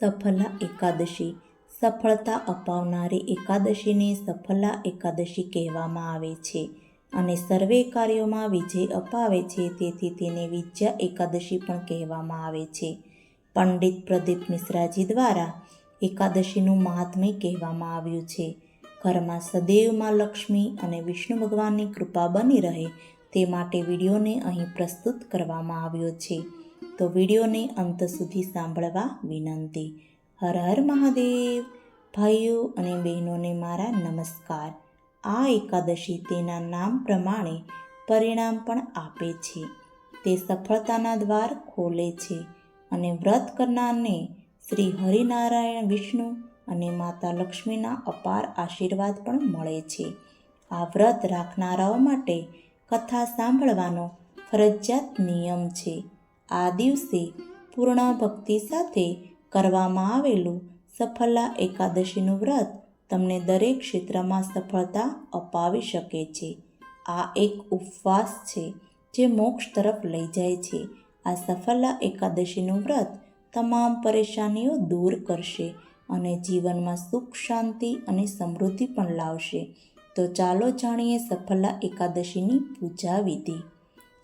સફલા એકાદશી. સફળતા અપાવનારી એકાદશીને સફલા એકાદશી કહેવામાં આવે છે અને સર્વે કાર્યોમાં વિજય અપાવે છે, તેથી તેને વિજયા એકાદશી પણ કહેવામાં આવે છે. પંડિત પ્રદીપ મિશ્રાજી દ્વારા એકાદશીનું મહાત્મ્ય કહેવામાં આવ્યું છે. ઘરમાં સદૈવમાં લક્ષ્મી અને વિષ્ણુ ભગવાનની કૃપા બની રહે તે માટે વિડીયોને અહીં પ્રસ્તુત કરવામાં આવ્યો છે. તો વિડીયોને અંત સુધી સાંભળવા વિનંતી. હર હર મહાદેવ. ભાઈઓ અને બહેનોને મારા નમસ્કાર. આ એકાદશી તેના નામ પ્રમાણે પરિણામ પણ આપે છે. તે સફળતાના દ્વાર ખોલે છે અને વ્રત કરનારને શ્રી હરિનારાયણ વિષ્ણુ અને માતા લક્ષ્મીના અપાર આશીર્વાદ પણ મળે છે. આ વ્રત રાખનારાઓ માટે કથા સાંભળવાનો ફરજિયાત નિયમ છે. આ દિવસે પૂર્ણ ભક્તિ સાથે કરવામાં આવેલું સફલા એકાદશીનું વ્રત તમને દરેક ક્ષેત્રમાં સફળતા અપાવી શકે છે. આ એક ઉપવાસ છે જે મોક્ષ તરફ લઈ જાય છે. આ સફલા એકાદશીનું વ્રત તમામ પરેશાનીઓ દૂર કરશે અને જીવનમાં સુખ, શાંતિ અને સમૃદ્ધિ પણ લાવશે. તો ચાલો જાણીએ સફલા એકાદશીની પૂજા વિધિ.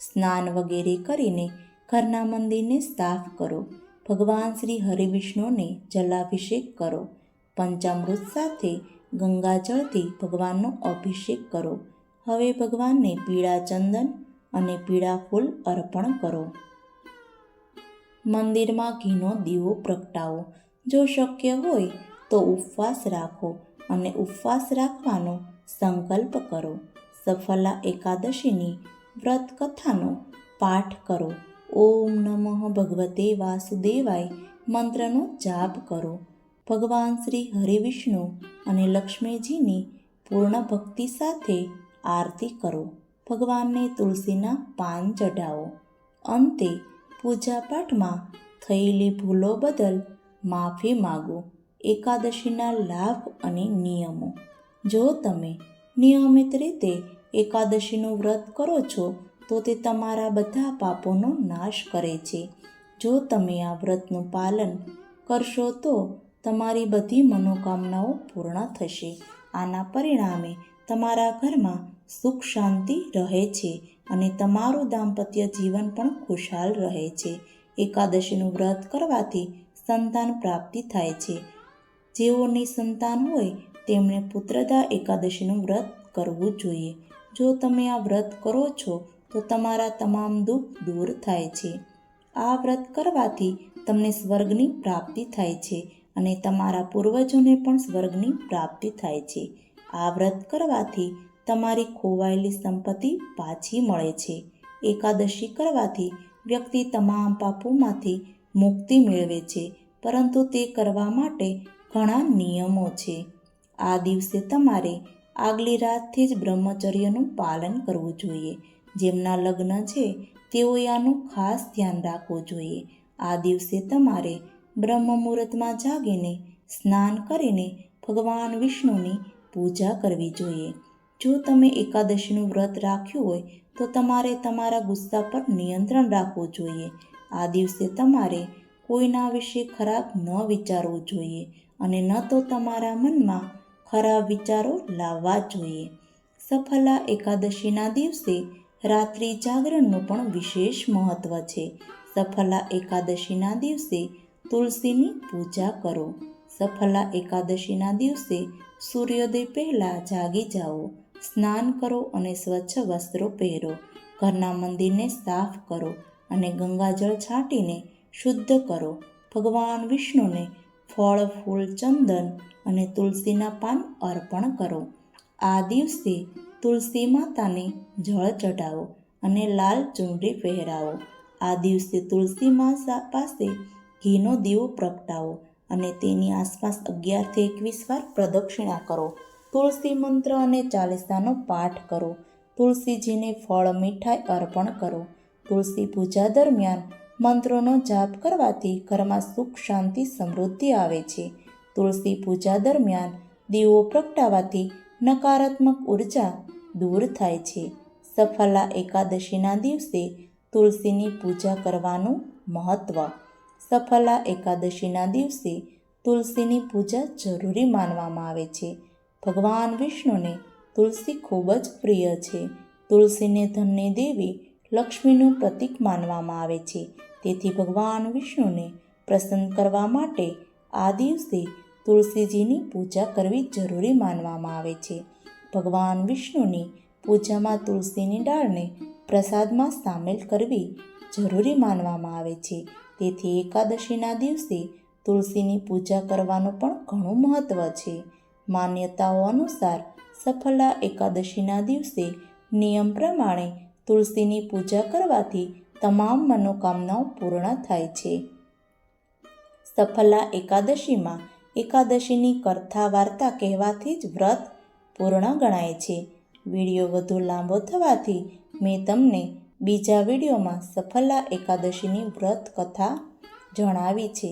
સ્નાન વગેરે કરીને ઘરના મંદિરને સાફ કરો. ભગવાન શ્રી હરિવિષ્ણુને જલાભિષેક કરો. પંચામૃત સાથે ગંગાજળથી ભગવાનનો અભિષેક કરો. હવે ભગવાનને પીળા ચંદન અને પીળા ફૂલ અર્પણ કરો. મંદિરમાં ઘીનો દીવો પ્રગટાવો. જો શક્ય હોય તો ઉપવાસ રાખો અને ઉપવાસ રાખવાનો સંકલ્પ કરો. સફલા એકાદશીની વ્રત કથાનો પાઠ કરો. ઓમ નમઃ ભગવતે વાસુદેવાય, મંત્રનો જાપ કરો. ભગવાન શ્રી હરિવિષ્ણુ અને લક્ષ્મીજીની પૂર્ણ ભક્તિ સાથે આરતી કરો. ભગવાનને તુલસીના પાન ચઢાવો. અંતે પૂજાપાઠમાં થયેલી ભૂલો બદલ માફી માગો. એકાદશીના લાભ અને નિયમો. જો તમે નિયમિત રીતે એકાદશીનું વ્રત કરો છો તો તે તમારા બધા પાપોનો નાશ કરે છે. જો તમે આ વ્રતનું પાલન કરશો તો તમારી બધી મનોકામનાઓ પૂર્ણ થશે. આના પરિણામે તમારા ઘરમાં સુખ શાંતિ રહે છે અને તમારું દાંપત્ય જીવન પણ ખુશહાલ રહે છે. એકાદશીનું વ્રત કરવાથી સંતાન પ્રાપ્તિ થાય છે. જેઓની સંતાન હોય તેમણે પુત્રદા એકાદશીનું વ્રત કરવું જોઈએ. જો તમે આ વ્રત કરો છો તો તમારા તમામ દુઃખ દૂર થાય છે. આ વ્રત કરવાથી તમને સ્વર્ગની પ્રાપ્તિ થાય છે અને તમારા પૂર્વજોને પણ સ્વર્ગની પ્રાપ્તિ થાય છે. આ વ્રત કરવાથી તમારી ખોવાયેલી સંપત્તિ પાછી મળે છે. એકાદશી કરવાથી વ્યક્તિ તમામ પાપોમાંથી મુક્તિ મેળવે છે, પરંતુ તે કરવા માટે ઘણા નિયમો છે. આ દિવસે તમારે આગલી રાતથી જ બ્રહ્મચર્યનું પાલન કરવું જોઈએ. જેમના લગ્ન છે, તેઓએ આનું ખાસ ધ્યાન રાખવું જોઈએ. આ દિવસે તમારે બ્રહ્મ મુહૂર્તમાં જાગીને સ્નાન કરીને ભગવાન વિષ્ણુની પૂજા કરવી જોઈએ. જો તમે એકાદશીનું વ્રત રાખ્યું હોય, તો તમારે તમારા ગુસ્સા પર નિયંત્રણ રાખવું જોઈએ. આ દિવસે તમારે કોઈના વિશે ખરાબ ન વિચારવું જોઈએ અને ન તો તમારા મનમાં ખરાબ વિચારો લાવવા જોઈએ. સફલા એકાદશીના દિવસે રાત્રિ જાગરણનું પણ વિશેષ મહત્ત્વ છે. સફલા એકાદશીના દિવસે તુલસીની પૂજા કરો. સફલા એકાદશીના દિવસે સૂર્યોદય પહેલાં જાગી જાઓ. સ્નાન કરો અને સ્વચ્છ વસ્ત્રો પહેરો. ઘરના મંદિરને સાફ કરો અને ગંગાજળ છાંટીને શુદ્ધ કરો. ભગવાન વિષ્ણુને ફળ, ફૂલ, ચંદન અને તુલસીના પાન અર્પણ કરો. આ દિવસે તુલસી માતાને જળ ચઢાવો અને લાલ ચૂંદડી પહેરાવો. આ દિવસે તુલસી માતા પાસે ઘીનો દીવો પ્રગટાવો અને તેની આસપાસ અગિયારથી એકવીસ વાર પ્રદક્ષિણા કરો. તુલસી મંત્ર અને ચાલીસાનો પાઠ કરો. તુલસીજીને ફળ, મીઠાઈ અર્પણ કરો. તુલસી પૂજા દરમિયાન મંત્રોનો જાપ કરવાથી ઘરમાં સુખ, શાંતિ, સમૃદ્ધિ આવે છે. તુલસી પૂજા દરમિયાન દીવો પ્રગટાવાથી નકારાત્મક ઊર્જા દૂર થાય છે. સફલા એકાદશીના દિવસે તુલસીની પૂજા કરવાનું મહત્ત્વ સફલા એકાદશીના દિવસે તુલસીની પૂજા જરૂરી માનવામાં આવે છે. ભગવાન વિષ્ણુને તુલસી ખૂબ જ પ્રિય છે. તુલસીને ધનની દેવી લક્ષ્મીનું પ્રતીક માનવામાં આવે છે. તેથી ભગવાન વિષ્ણુને પ્રસન્ન કરવા માટે આ દિવસે તુલસીજીની પૂજા કરવી જરૂરી માનવામાં આવે છે. ભગવાન વિષ્ણુની પૂજામાં તુલસીની ડાળને પ્રસાદમાં સામેલ કરવી જરૂરી માનવામાં આવે છે. તેથી એકાદશીના દિવસે તુલસીની પૂજા કરવાનું પણ ઘણું મહત્ત્વ છે. માન્યતાઓ અનુસાર સફલા એકાદશીના દિવસે નિયમ પ્રમાણે તુલસીની પૂજા કરવાથી તમામ મનોકામનાઓ પૂર્ણ થાય છે. સફલા એકાદશીમાં એકાદશીની કથા વાર્તા કહેવાથી જ વ્રત પૂર્ણ ગણાય છે. વીડિયો વધુ લાંબો થવાથી મેં તમને બીજા વિડીયોમાં સફલા એકાદશીની વ્રત કથા જણાવી છે.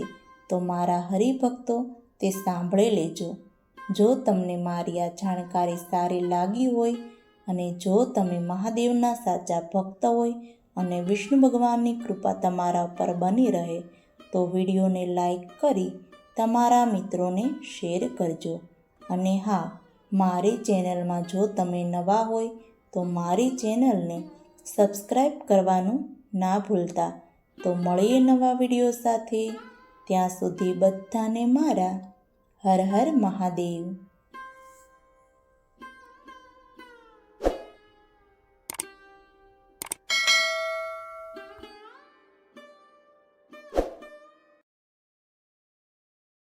તો મારા હરિભક્તો, તે સાંભળી લેજો. જો તમને મારી આ જાણકારી સારી લાગી હોય અને જો તમે મહાદેવના સાચા ભક્ત હોય અને વિષ્ણુ ભગવાનની કૃપા તમારા ઉપર બની રહે, તો વિડીયોને લાઈક કરી તમારા મિત્રોને શેર કરજો. અને હા મારી ચેનલમાં જો તમે નવા હોય તો મારી ચેનલને સબસ્ક્રાઈબ કરવાનું ના ભૂલતા. તો મળીએ નવા વીડિયો સાથે. ત્યાં સુધી બધાને મારા હર હર મહાદેવ.